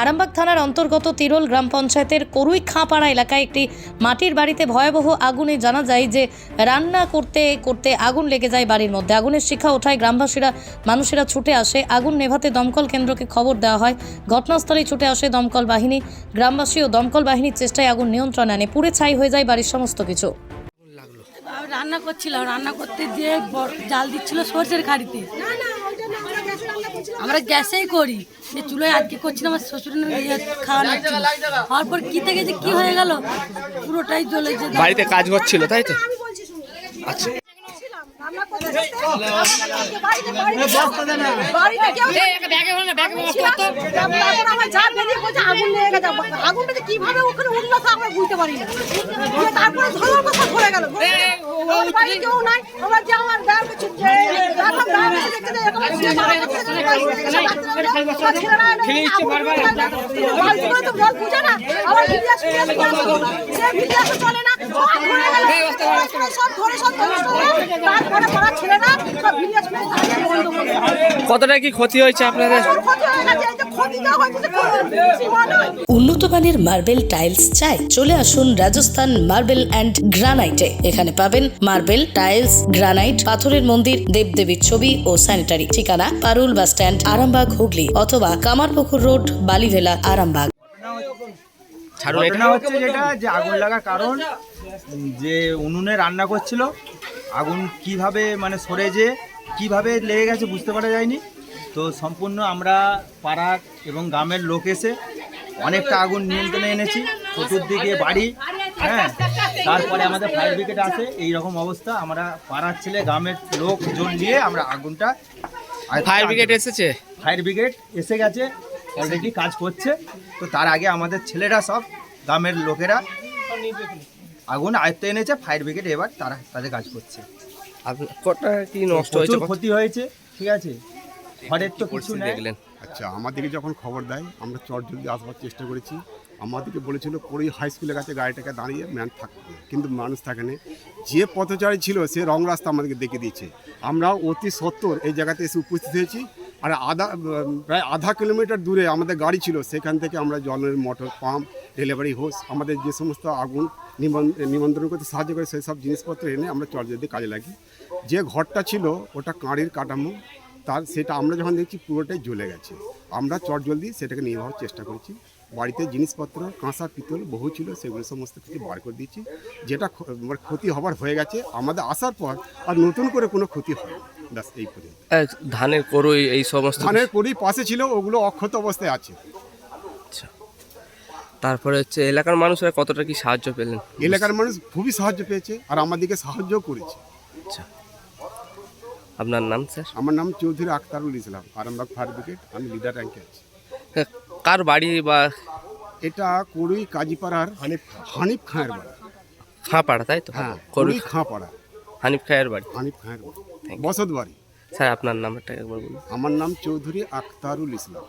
আরামবাগ থানার অন্তর্গত তিরোল গ্রাম পঞ্চায়েতের করুই খাঁপাড়া এলাকায় একটি মাটির বাড়িতে ভয়াবহ আগুনে জানা যায় যে রান্না করতে করতে আগুন লেগে যায় বাড়ির মধ্যে। আগুনের শিখা ওঠায় গ্রামবাসীরা, মানুষেরা ছুটে আসে। আগুন নেভাতে দমকল কেন্দ্রকে খবর দেওয়া হয়। ঘটনাস্থলেই ছুটে আসে দমকল বাহিনী। গ্রামবাসী ও দমকল বাহিনীর চেষ্টায় আগুন নিয়ন্ত্রণে আনে। পুড়ে ছাই হয়ে যায় বাড়ির সমস্ত কিছু। রান্না করছিলাম। রান্না করতে দিয়ে জাল দিচ্ছিল সর্ষের খাড়িতে। আমরা গ্যাসেই করি। যে চুলোয় আজকে করছিলাম আমার শ্বশুর খাওয়ানো হওয়ার পর কি থেকে যে কি হয়ে গেল পুরোটাই জ্বলে যে বাড়িতে কাজ করছিল তাই তো? আচ্ছা। কীভাবে ওখানে উঠল তা আমরা বুঝতে পারি না তারপরে ধরার কথা ধরে গেল। বাড়ি কেউ নাই যে আমার। কতটা কি ক্ষতি হয়েছে আপনাদের ক্ষতি হয়ে গেছে উন্নত মানের মার্বেল টাইলস চাই চলে আসুন রাজস্থান মার্বেল অ্যান্ড গ্রানাইটে। এখানে পাবেন মার্বেল টাইলস গ্রানাইট পাথরের মন্দির দেবদেবীর ছবি ও স্যানিটারি। ঠিকানা পারুল বাস স্ট্যান্ড আরামবাগ হুগলি অথবা কামারপুকুর রোড বালিভেলা আরামবাগ। ঘটনা হচ্ছে যেটা যে আগুন লাগার কারণ যে উনুনে রান্না করছিল আগুন কীভাবে মানে সরে যে কীভাবে লেগে গেছে বুঝতে পারা যায়নি। তো সম্পূর্ণ আমরা পাড়া এবং গ্রামের লোক এসে অনেকটা আগুন নিয়ন্ত্রণে এনেছি চতুর্দিকে বাড়ি হ্যাঁ। তারপরে আমাদের ফায়ার ব্রিগেড আছে এই রকম অবস্থা। আমরা পাড়ার ছেলে গ্রামের লোকজন নিয়ে আমরা আগুনটা ফায়ার ব্রিগেড এসেছে? ফায়ার ব্রিগেড এসে গেছে অলরেডি কাজ করছে। তো তার আগে আমাদের ছেলেরা সব গ্রামের লোকেরা আগুন আয়ত্তে এনেছে ফায়ার ব্রিগেড এবার তারা তাদের কাজ করছে। কটা কি নষ্ট হয়েছে? ক্ষতি হয়েছে ঠিক আছে? ঘরের তো কিছু দেখলেন। আচ্ছা আমাদেরকে যখন খবর দেয় আমরা চট জলদি আসবার চেষ্টা করেছি। আমাদেরকে বলেছিল পরেই হাই স্কুলের কাছে গাড়িটাকে দাঁড়িয়ে ম্যান থাকবে কিন্তু মানুষ থাকে না। যে পথচারী ছিল সে রং রাস্তা আমাদেরকে দেখে দিয়েছে। আমরা অতি সত্তর এই জায়গাতে এসে উপস্থিত হয়েছি। আর আধা প্রায় আধা কিলোমিটার দূরে আমাদের গাড়ি ছিল সেখান থেকে আমরা জলের মোটর পাম্প ডেলিভারি হোস আমাদের যে সমস্ত আগুন নিমন্ত্রণ করতে সাহায্য করে সেই সব জিনিসপত্র এনে আমরা চট জলদি কাজে লাগি। যে ঘরটা ছিল ওটা কাঁড়ির কাঠামো। তার সেটা আমরা যখন দেখছি পুরোটাই জ্বলে গেছে। আমরা চট জলদি সেটাকে নিয়ে যাওয়ার চেষ্টা করেছি। বাড়িতে জিনিসপত্র কাঁসা পিতল বহু ছিল সেগুলো সমস্ত কিছু বার করে দিয়েছি। যেটা মানে ক্ষতি হবার হয়ে গেছে আমাদের আসার পর আর নতুন করে কোনো ক্ষতি হয় ব্যাস এই পর্যন্ত। ধানের করই এই সমস্ত ধানের কড়ি পাশে ছিল ওগুলো অক্ষত অবস্থায় আছে। আচ্ছা। তারপরে হচ্ছে এলাকার মানুষরা কতটা কি সাহায্য পেলেন? এলাকার মানুষ খুবই সাহায্য পেয়েছে আর আমাদেরকে সাহায্য করেছে। আচ্ছা। আপনার নাম স্যার? আমার নাম চৌধুরী আখতারুল ইসলাম আরামবাগ ফায়ার ব্রিগেড আমি লিডার র্যাঙ্কে আছি। হ্যাঁ, কার বাড়ি বা এটা কুড়ি কাজীপাড়ার হানিফ হানিফ খাঁয়ের বাড়ি। খাঁপাড়া তাই তো? হ্যাঁ করুই কুড়ি খাঁপাড়া। হানিফ খাঁয়ের বাড়ি? হানিফ খাঁয়ের বাড়ি। বসত বাড়ি স্যার আপনার নামটা একবার বলুন। আমার নাম চৌধুরী আখতারুল ইসলাম।